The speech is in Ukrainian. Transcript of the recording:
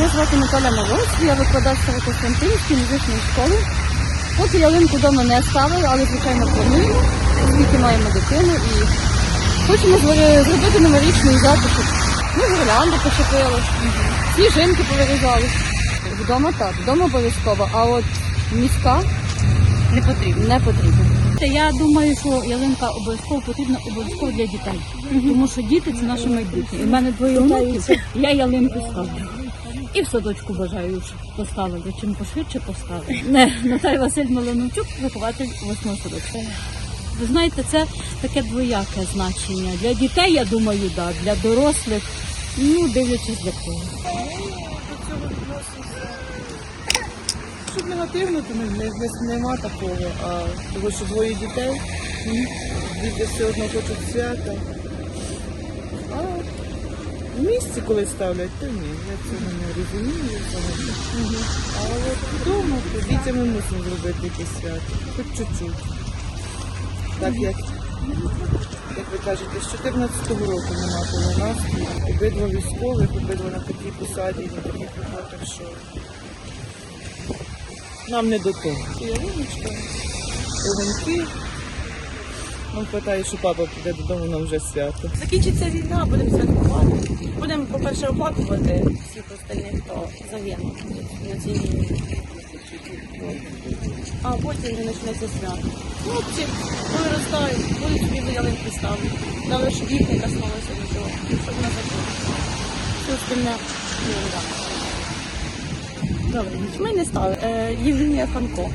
Мене звати Наталя Мороз, я викладач Старокостянтинської музичної школи. Поки ялинку вдома не ставили, але звичайно плануємо, оскільки маємо дитину і хочемо зробити новорічний затишок. Ми гірлянду почепили, сніжинки повирізали. Вдома так, вдома обов'язково, а от міська Не потрібно. не потрібна. Я думаю, що ялинка обов'язково потрібна обов'язково для дітей, тому що діти це наше майбутнє. В мене двоє онуків, я ялинку ставлю. І в садочку бажаю, щоб поставили, чим пошвидше поставили. Не, Наталія Василь Малиновчук, вихователь восьмого садочку. Ви знаєте, це таке двояке значення. Для дітей, я думаю, да, для дорослих, ну, дивлячись для кого. Щоб негативно, то не, не, не- нема такого, а того, що двоє дітей, діти все одно хочуть свята. А в місці, коли ставлять, то ні, я цього не розумію взагалі. А от вдома, дітям ми мусимо зробити якесь свято, хоч чуть-чуть. Так як, як ви кажете, з 14-го року нема коло нас, обидва військових, обидва на такій посаді, на таких роботах, що нам не до того. Ялиночка, огоньки. Нам питає, що папа піде додому, нам вже свято. Закінчиться війна, будемо святкувати. Будемо, по-перше, оплакувати всіх остальних, хто загинув на цій війні. А потім вже почнеться свято. Хлопці повиростають, будуть собі до ялинки ставити. Але щоб їх не коснулося нічого, щоб не закінчилося. Все остальне не Добре, ми не ставили. Е, Євгенія Фанко.